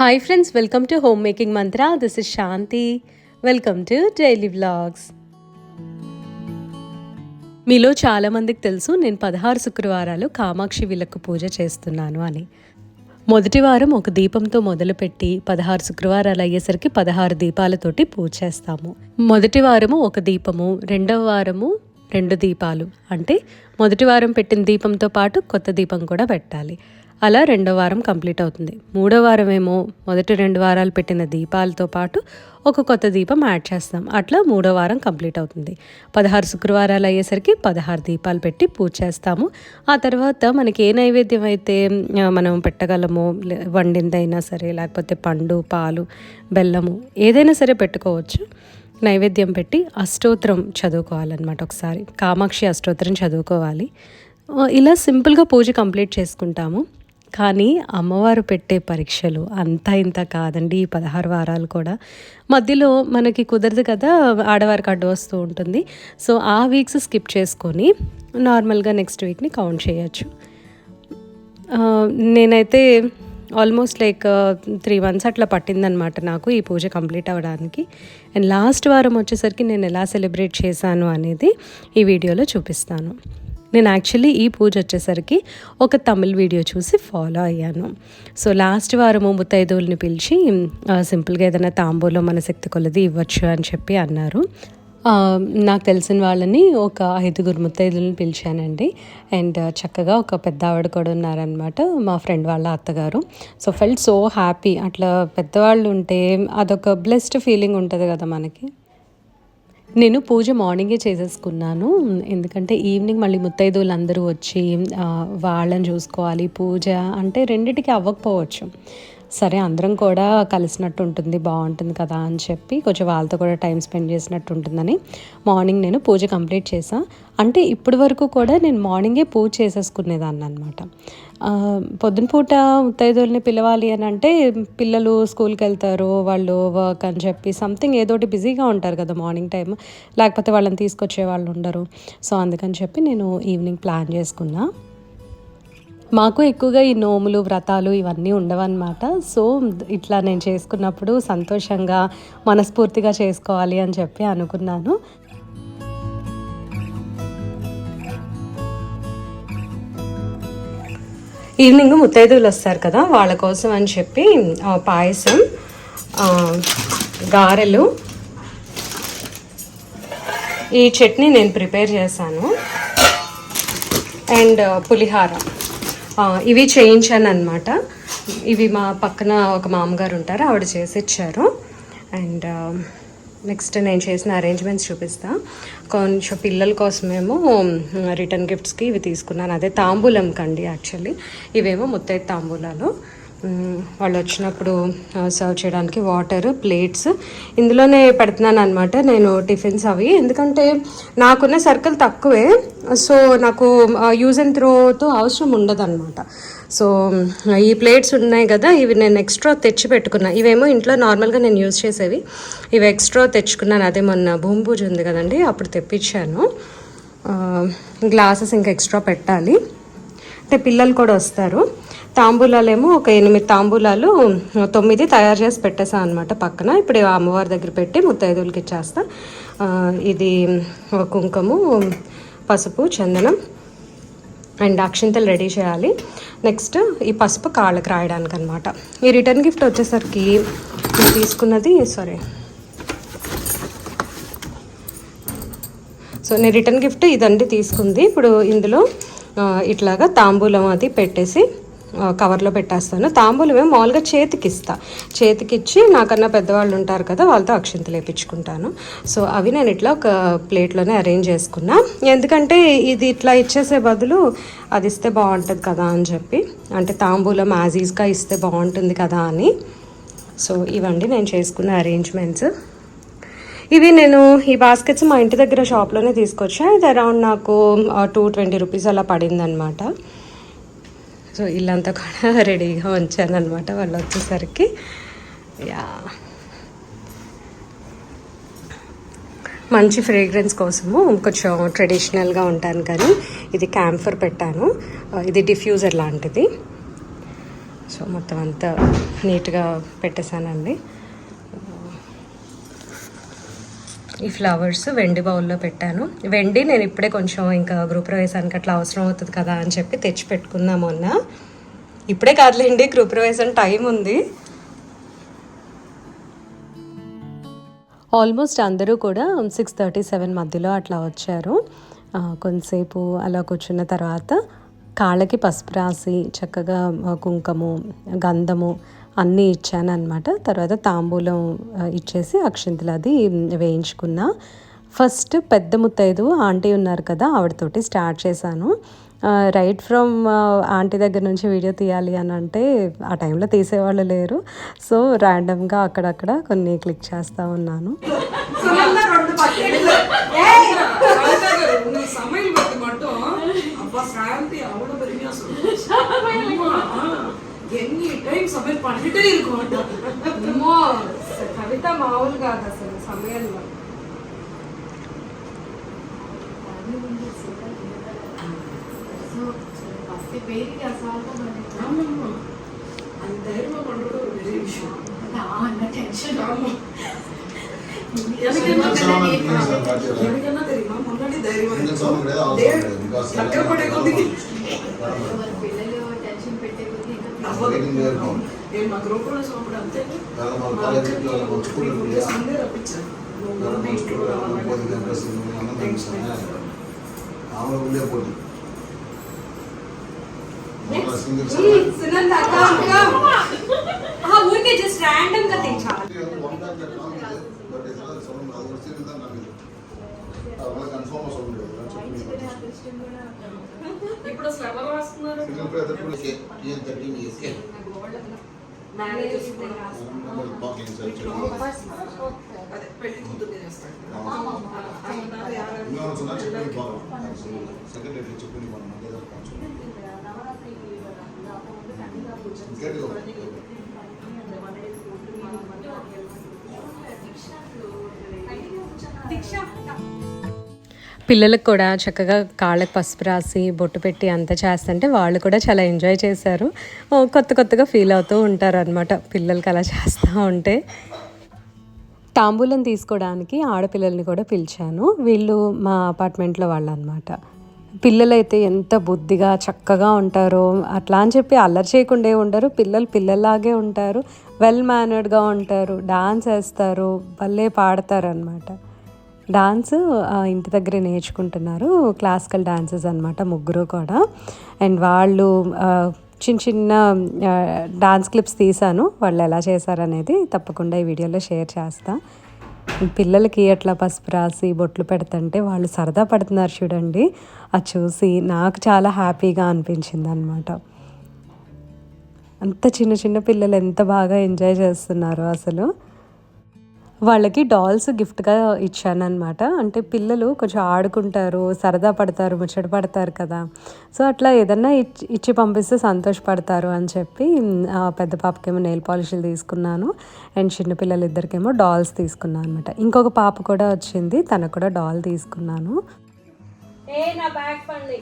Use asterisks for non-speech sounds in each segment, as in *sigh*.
Hi friends welcome to home making Mantra this is Shanti welcome to daily vlogs మీలో చాలామందికి తెలుసు నేను పదహారు శుక్రవారాలు కామాక్షి విలకు పూజ చేస్తున్నాను అని. మొదటి వారం ఒక దీపంతో మొదలుపెట్టి పదహారు శుక్రవారాలు అయ్యేసరికి పదహారు దీపాలతోటి పూజ చేస్తాము. మొదటి వారము ఒక దీపము రెండవ వారము రెండు దీపాలు. అంటే మొదటి వారం పెట్టిన దీపంతో పాటు కొత్త దీపం కూడా పెట్టాలి. అలా రెండో వారం కంప్లీట్ అవుతుంది. మూడో వారం ఏమో మొదటి రెండు వారాలు పెట్టిన దీపాలతో పాటు ఒక కొత్త దీపం యాడ్ చేస్తాం. అట్లా మూడో వారం కంప్లీట్ అవుతుంది. పదహారు శుక్రవారాలు అయ్యేసరికి పదహారు దీపాలు పెట్టి పూజ చేస్తాము. ఆ తర్వాత మనకి ఏ నైవేద్యం అయితే మనం పెట్టగలమో లే- వండిందైనా సరే లేకపోతే పండు పాలు బెల్లము ఏదైనా సరే పెట్టుకోవచ్చు. నైవేద్యం పెట్టి అష్టోత్తరం చదువుకోవాలన్నమాట ఒకసారి. కామాక్షి అష్టోత్తరం చదువుకోవాలి. ఇలా సింపుల్గా పూజ కంప్లీట్ చేసుకుంటాము. కానీ అమ్మవారు పెట్టే పరీక్షలు అంతా ఇంత కాదండి ఈ పదహారు వారాలు కూడా. మధ్యలో మనకి కుదరదు కదా ఆడవారికి అడ్డు వస్తూ ఉంటుంది. సో ఆ వీక్స్ స్కిప్ చేసుకొని నార్మల్గా నెక్స్ట్ వీక్ని కౌంట్ చేయొచ్చు. నేనైతే ఆల్మోస్ట్ లైక్ త్రీ మంత్స్ అట్లా పట్టిందనమాట నాకు ఈ పూజ కంప్లీట్ అవ్వడానికి. అండ్ లాస్ట్ వారం వచ్చేసరికి నేను ఎలా సెలబ్రేట్ చేశాను అనేది ఈ వీడియోలో చూపిస్తాను. నేను యాక్చువల్లీ ఈ పూజ వచ్చేసరికి ఒక తమిళ్ వీడియో చూసి ఫాలో అయ్యాను. సో లాస్ట్ వారము ముత్తైదువుల్ని పిలిచి సింపుల్గా ఏదైనా తాంబూలో మన శక్తి కొలది ఇవ్వచ్చు అని చెప్పి అన్నారు. నాకు తెలిసిన వాళ్ళని ఒక ఐదుగురు ముత్తైదులను పిలిచానండి. అండ్ చక్కగా ఒక పెద్ద ఆవిడ కూడా ఉన్నారనమాట మా ఫ్రెండ్ వాళ్ళ అత్తగారు. సో ఫెల్ట్ సో హ్యాపీ అట్లా పెద్దవాళ్ళు ఉంటే అదొక బ్లెస్డ్ ఫీలింగ్ ఉంటుంది కదా మనకి. నేను పూజ మార్నింగే చేసేసుకున్నాను. ఎందుకంటే ఈవినింగ్ మళ్ళీ ముత్తైదువులు అందరూ వచ్చి వాళ్ళని చూసుకోవాలి. పూజ అంటే రెండిటికి అవ్వకపోవచ్చు. సరే అందరం కూడా కలిసినట్టు ఉంటుంది బాగుంటుంది కదా అని చెప్పి కొంచెం వాళ్ళతో కూడా టైం స్పెండ్ చేసినట్టు ఉంటుందని మార్నింగ్ నేను పూజ కంప్లీట్ చేసాను అంటే ఇప్పటి వరకు కూడా నేను మార్నింగే పూజ చేసేసుకునేదాన్ని అనమాట పొద్దున పూట పిలవాలి అని అంటే పిల్లలు స్కూల్కి వెళ్తారు వాళ్ళు వర్క్ అని చెప్పి సంథింగ్ ఏదోటి బిజీగా ఉంటారు కదా మార్నింగ్ టైం లేకపోతే వాళ్ళని తీసుకొచ్చే వాళ్ళు ఉండరు. సో అందుకని చెప్పి నేను ఈవినింగ్ ప్లాన్ చేసుకున్నా. మాకు ఎక్కువగా ఈ నోములు వ్రతాలు ఇవన్నీ ఉండవన్నమాట. సో ఇట్లా నేను చేసుకున్నప్పుడు సంతోషంగా మనస్ఫూర్తిగా చేసుకోవాలి అని చెప్పి అనుకున్నాను. ఈవినింగ్ ముత్తైదువులు వస్తారు కదా వాళ్ళ కోసం అని చెప్పి పాయసం గారెలు ఈ చట్నీ నేను ప్రిపేర్ చేశాను. అండ్ పులిహార. ఇవి చేయించాను అనమాట ఇవి మా పక్కన ఒక మామగారు ఉంటారు ఆవిడ చేసి ఇచ్చారు అండ్ నెక్స్ట్ నేను చేసిన అరేంజ్మెంట్స్ చూపిస్తా. కొంచెం పిల్లల కోసమేమో రిటర్న్ గిఫ్ట్స్కి ఇవి తీసుకున్నాను. అదే తాంబూలం కండి యాక్చువల్లీ. ఇవేమో ముత్తైదు తాంబూలాలు. వాళ్ళు వచ్చినప్పుడు సర్వ్ చేయడానికి వాటర్ ప్లేట్స్ ఇందులోనే పెడుతున్నాను అనమాట నేను టిఫిన్స్ అవి. ఎందుకంటే నాకున్న సర్కిల్ తక్కువే. సో నాకు యూజ్ అండ్ త్రోతో అవసరం ఉండదు అనమాట సో ఈ ప్లేట్స్ ఉన్నాయి కదా ఇవి నేను ఎక్స్ట్రా తెచ్చి పెట్టుకున్నా. ఇవేమో ఇంట్లో నార్మల్గా నేను యూజ్ చేసేవి. ఇవి ఎక్స్ట్రా తెచ్చుకున్నాను. అదే మొన్న భూమి పూజ ఉంది కదండి అప్పుడు తెప్పించాను. గ్లాసెస్ ఇంకా ఎక్స్ట్రా పెట్టాలి. అంటే పిల్లలు కూడా వస్తారు. తాంబూలాలేమో ఒక ఎనిమిది తాంబూలాలు తొమ్మిది తయారు చేసి పెట్టేసాను అనమాట పక్కన. ఇప్పుడు అమ్మవారి దగ్గర పెట్టి ముత్తైదువులకి ఇచ్చేస్తా. ఇది ఒక పసుపు చందనం అండ్ అక్షింతలు రెడీ చేయాలి. నెక్స్ట్ ఈ పసుపు కాళ్ళకి రాయడానికి అనమాట ఈ రిటర్న్ గిఫ్ట్ వచ్చేసరికి నేను తీసుకున్నది సారీ. సో నేను రిటర్న్ గిఫ్ట్ ఇదండి తీసుకుంది. ఇప్పుడు ఇందులో ఇట్లాగా తాంబూలం అది పెట్టేసి కవర్లో పెట్టేస్తాను. తాంబూలం మామూలుగా చేతికి ఇస్తా చేతికిచ్చి నాకన్నా పెద్దవాళ్ళు ఉంటారు కదా వాళ్ళతో అక్షింతలు వేయించుకుంటాను సో అవి నేను ఇట్లా ఒక ప్లేట్లోనే అరేంజ్ చేసుకున్నా. ఎందుకంటే ఇది ఇట్లా ఇచ్చేసే బదులు అది ఇస్తే బాగుంటుంది కదా అని చెప్పి. అంటే తాంబూలం యాజీస్గా ఇస్తే బాగుంటుంది కదా అని. సో ఇవండి నేను చేసుకున్న అరేంజ్మెంట్స్ ఇవి నేను ఈ బాస్కెట్స్ మా ఇంటి దగ్గర షాప్లోనే తీసుకొచ్చా. ఇది అరౌండ్ నాకు టూ ట్వంటీ రూపీస్ అలా పడింది అనమాట సో ఇల్లంతా కూడా *laughs* రెడీగా ఉంచాను అనమాట వాళ్ళు వచ్చేసరికి. యా మంచి ఫ్రేగ్రెన్స్ కోసము కొంచెం ట్రెడిషనల్గా ఉంటాను కానీ ఇది క్యాంఫర్ పెట్టాను. ఇది డిఫ్యూజర్ లాంటిది. సో మొత్తం అంతా నీట్గా పెట్టేశానండి. ఈ ఫ్లవర్స్ వెండి బౌల్లో పెట్టాను. వెండి నేను ఇప్పుడే కొంచెం ఇంకా గృహ ప్రవేశానికి అట్లా అవసరం అవుతుంది కదా అని చెప్పి తెచ్చి పెట్టుకుందాం మొన్న ఇప్పుడే కాదులేండి గృహ ప్రవేశం టైం ఉంది. ఆల్మోస్ట్ అందరూ కూడా సిక్స్ థర్టీ సెవెన్ మధ్యలో అట్లా వచ్చారు. కొంతసేపు అలా కూర్చున్న తర్వాత కాళ్ళకి పసుపు రాసి చక్కగా కుంకుము గంధము అన్నీ ఇచ్చాను అనమాట తర్వాత తాంబూలం ఇచ్చేసి అక్షింతలు అది వేయించుకున్నా. ఫస్ట్ పెద్ద ముత్తైదు ఆంటీ ఉన్నారు కదా ఆవిడతోటి స్టార్ట్ చేశాను. రైట్ ఫ్రమ్ ఆంటీ దగ్గర నుంచి వీడియో తీయాలి అని అంటే ఆ టైంలో తీసేవాళ్ళు లేరు. సో ర్యాండమ్గా అక్కడక్కడ కొన్ని క్లిక్ చేస్తూ ఉన్నాను. நீ *laughs* ఎన్ని టైం సమయం పడితే ఇరుకో కవిత మామూలు కాదు అసలు సమయంలో. எனக்கென்ன தெரியுமா முன்னாடி தைரியம் నేను మా గ్రూపులో చూపడం అంతే సందే రప్పించాను నువ్వు ఉన్న ఇంట్లో రావాలి. సునంద అక్క అక్క ఆ, ఊరికే జస్ట్ ర్యాండమ్ గా తెచ్చాలి ఇప్పుడు అసలు ఎవరు రాస్తున్నారు అదే పెళ్ళి కూతుర్ని చేస్తాడు సెక్రటరీ చెప్పి పిల్లలకు కూడా చక్కగా కాళ్ళకి పసుపు రాసి బొట్టు పెట్టి అంతా చేస్తుంటే వాళ్ళు కూడా చాలా ఎంజాయ్ చేశారు. కొత్త కొత్తగా ఫీల్ అవుతూ ఉంటారు అనమాట పిల్లలకి అలా చేస్తూ ఉంటే. తాంబూలం తీసుకోవడానికి ఆడపిల్లల్ని కూడా పిలిచాను. వీళ్ళు మా అపార్ట్మెంట్లో వాళ్ళు అనమాట పిల్లలైతే ఎంత బుద్ధిగా చక్కగా ఉంటారో అట్లా అని చెప్పి అల్లరి చేయకుండా ఉండరు. పిల్లలు పిల్లల్లాగే ఉంటారు. వెల్ మేనర్డ్గా ఉంటారు. డాన్స్ వేస్తారు. భలే పాడతారు అనమాట డాన్స్ ఇంటి దగ్గరే నేర్చుకుంటున్నారు. క్లాసికల్ డాన్సెస్ అనమాట ముగ్గురు కూడా. అండ్ వాళ్ళు చిన్న చిన్న డాన్స్ క్లిప్స్ తీసాను వాళ్ళు ఎలా చేశారనేది తప్పకుండా ఈ వీడియోలో షేర్ చేస్తాను పిల్లలకి అట్లా పసుపు రాసి బొట్లు పెడుతుంటే వాళ్ళు సరదా పడుతున్నారు చూడండి. అది చూసి నాకు చాలా హ్యాపీగా అనిపించింది అనమాట అంత చిన్న చిన్న పిల్లలు ఎంత బాగా ఎంజాయ్ చేస్తున్నారు అసలు. వాళ్ళకి డాల్స్ గిఫ్ట్గా ఇచ్చానమాట అంటే పిల్లలు కొంచెం ఆడుకుంటారు సరదా పడతారు ముచ్చట పడతారు కదా. సో అట్లా ఏదన్నా ఇచ్చి ఇచ్చి పంపిస్తే సంతోషపడతారు అని చెప్పి పెద్ద పాపకేమో నెయిల్ పాలిష్లు తీసుకున్నాను. అండ్ చిన్న పిల్లలు ఇద్దరికేమో డాల్స్ తీసుకున్నాను అనమాట ఇంకొక పాప కూడా వచ్చింది తనకు కూడా డాల్ తీసుకున్నాను. ఏ నా బ్యాగ్ పండి.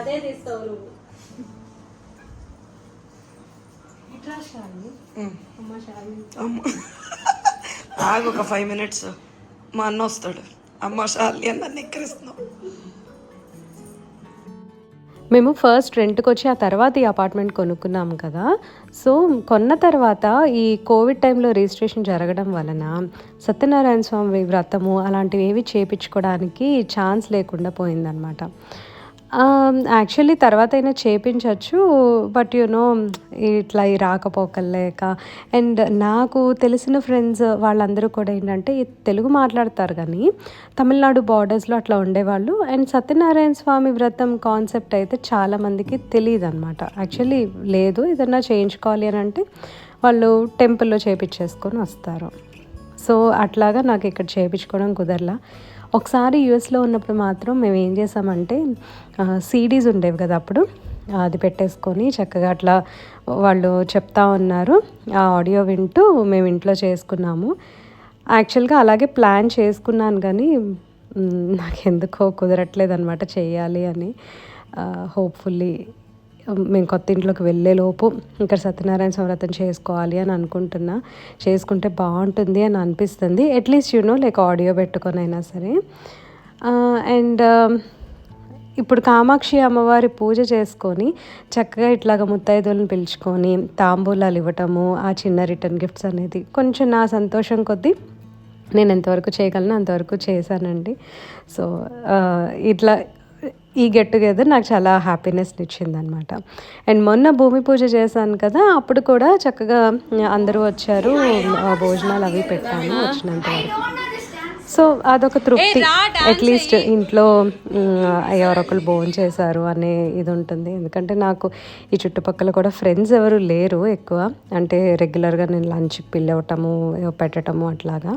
అదే తీస్తావు నువ్వు. అమ్మ. ఆగు ఒక ఫైవ్ మినిట్స్ మా అన్న వస్తాడు. అమ్మ షాలి అన్న నిక్కరిస్తున్నాం. మేము ఫస్ట్ రెంట్కి వచ్చి ఆ తర్వాత ఈ అపార్ట్మెంట్ కొనుక్కున్నాం కదా. సో కొన్న తర్వాత ఈ కోవిడ్ టైంలో రిజిస్ట్రేషన్ జరగడం వలన సత్యనారాయణ స్వామి వ్రతము అలాంటివి ఏవి చేపించుకోవడానికి ఛాన్స్ లేకుండా పోయిందనమాట Um, యాక్చువల్లీ తర్వాత అయినా చేపించవచ్చు బట్ నో ఇట్లా ఈ లేక అండ్ నాకు తెలిసిన ఫ్రెండ్స్ వాళ్ళందరూ కూడా ఏంటంటే తెలుగు మాట్లాడతారు కానీ తమిళనాడు బార్డర్స్లో అట్లా ఉండేవాళ్ళు అండ్ సత్యనారాయణ స్వామి వ్రతం కాన్సెప్ట్ అయితే చాలామందికి తెలియదు అనమాట యాక్చువల్లీ లేదు ఏదన్నా చేయించుకోవాలి అని అంటే వాళ్ళు టెంపుల్లో చేపించేసుకొని వస్తారు. సో అట్లాగా నాకు ఇక్కడ చేయించుకోవడం కుదరలా. ఒకసారి యూఎస్లో ఉన్నప్పుడు మాత్రం మేము ఏం చేసామంటే సీడీస్ ఉండేవి కదా అప్పుడు. అది పెట్టేసుకొని చక్కగా అట్లా వాళ్ళు చెప్తా ఉన్నారు. ఆ ఆడియో వింటూ మేము ఇంట్లో చేసుకున్నాము. యాక్చువల్గా అలాగే ప్లాన్ చేసుకున్నాను కానీ నాకు ఎందుకో కుదరట్లేదు అనమాట చేయాలి అని హోప్ఫుల్లీ మేము కొత్త ఇంట్లోకి వెళ్ళే లోపు ఇక్కడ సత్యనారాయణ సంవ్రతం చేసుకోవాలి అని అనుకుంటున్నా. చేసుకుంటే బాగుంటుంది అని అనిపిస్తుంది. అట్లీస్ట్ యూనో లైక్ ఆడియో పెట్టుకొని అయినా సరే. అండ్ um, ఇప్పుడు కామాక్షి అమ్మవారి పూజ చేసుకొని చక్కగా ఇట్లాగ ముత్తైదులను పిలుచుకొని తాంబూలాలు ఇవ్వటము ఆ చిన్న రిటర్న్ గిఫ్ట్స్ అనేది కొంచెం నా సంతోషం కొద్దీ నేను ఎంతవరకు చేయగలను అంతవరకు చేశానండి. సో ఇట్లా ఈ గెట్ టుగెదర్ నాకు చాలా హ్యాపీనెస్ని ఇచ్చింది అనమాట అండ్ మొన్న భూమి పూజ చేశాను కదా అప్పుడు కూడా చక్కగా అందరూ వచ్చారు భోజనాలు అవి పెట్టాను వచ్చినంత వరకు. సో అదొక తృప్తి. అట్లీస్ట్ ఇంట్లో ఎవరొకరు భోజనం చేశారు అనే ఇది ఉంటుంది. ఎందుకంటే నాకు ఈ చుట్టుపక్కల కూడా ఫ్రెండ్స్ ఎవరు లేరు ఎక్కువ. అంటే రెగ్యులర్గా నేను లంచ్కి పిలవటము పెట్టటము అట్లాగా.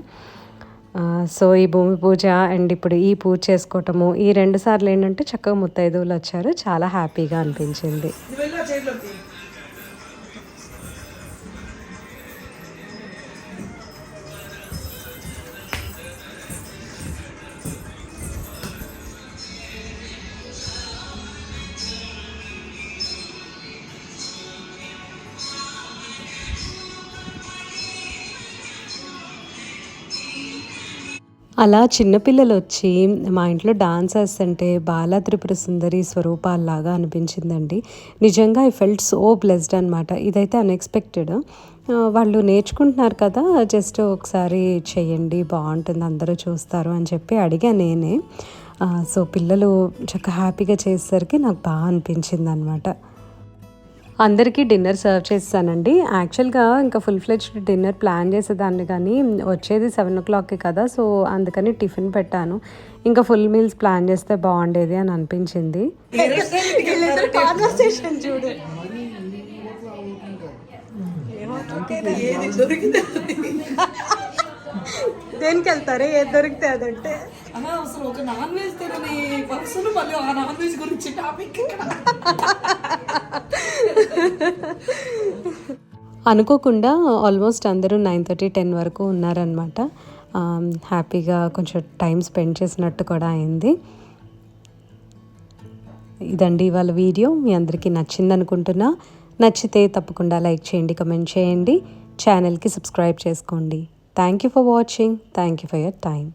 సో ఈ భూమి పూజ అండ్ ఇప్పుడు ఈ పూజ చేసుకోవటము ఈ రెండు సార్లు ఏంటంటే చక్కగా ముత్తైదువులు వచ్చారు. చాలా హ్యాపీగా అనిపించింది. అలా చిన్నపిల్లలు వచ్చి మా ఇంట్లో డాన్స్ వేస్తుంటే బాలా త్రిపుర సుందరి స్వరూపాల్లాగా అనిపించిందండి. నిజంగా ఐ ఫెల్ట్ సో బ్లెస్డ్ అనమాట ఇదైతే అన్ఎక్స్పెక్టెడ్. వాళ్ళు నేర్చుకుంటున్నారు కదా జస్ట్ ఒకసారి చేయండి బాగుంటుంది అందరూ చూస్తారు అని చెప్పి అడిగా నేనే. సో పిల్లలు చక్కగా హ్యాపీగా చేసేసరికి నాకు బాగా అనిపించింది అనమాట అందరికీ డిన్నర్ సర్వ్ చేస్తానండి. యాక్చువల్గా ఇంకా ఫుల్ ఫ్లెడ్జ్డ్ డిన్నర్ ప్లాన్ చేసేదాన్ని కానీ వచ్చేది సెవెన్ ఓ క్లాక్కి కదా సో అందుకని టిఫిన్ పెట్టాను. ఇంకా ఫుల్ మీల్స్ ప్లాన్ చేస్తే బాగుండేది అని అనిపించింది. చూడు. దేనికి వెళ్తారే ఏది దొరికితే అదంటే అసలు ఒక నాన్ వెజ్ తినని పర్సన్ మళ్ళీ ఆ నాన్ వెజ్ గురించి టాపిక్. అనుకోకుండా ఆల్మోస్ట్ అందరూ నైన్ థర్టీ టెన్ వరకు ఉన్నారనమాట హ్యాపీగా కొంచెం టైం స్పెండ్ చేసినట్టు కూడా అయింది. ఇదండి ఇవాళ వీడియో. మీ అందరికీ నచ్చింది అనుకుంటున్నా నచ్చితే తప్పకుండా లైక్ చేయండి కమెంట్ చేయండి. ఛానల్కి సబ్స్క్రైబ్ చేసుకోండి. Thank you for watching. Thank you for your time.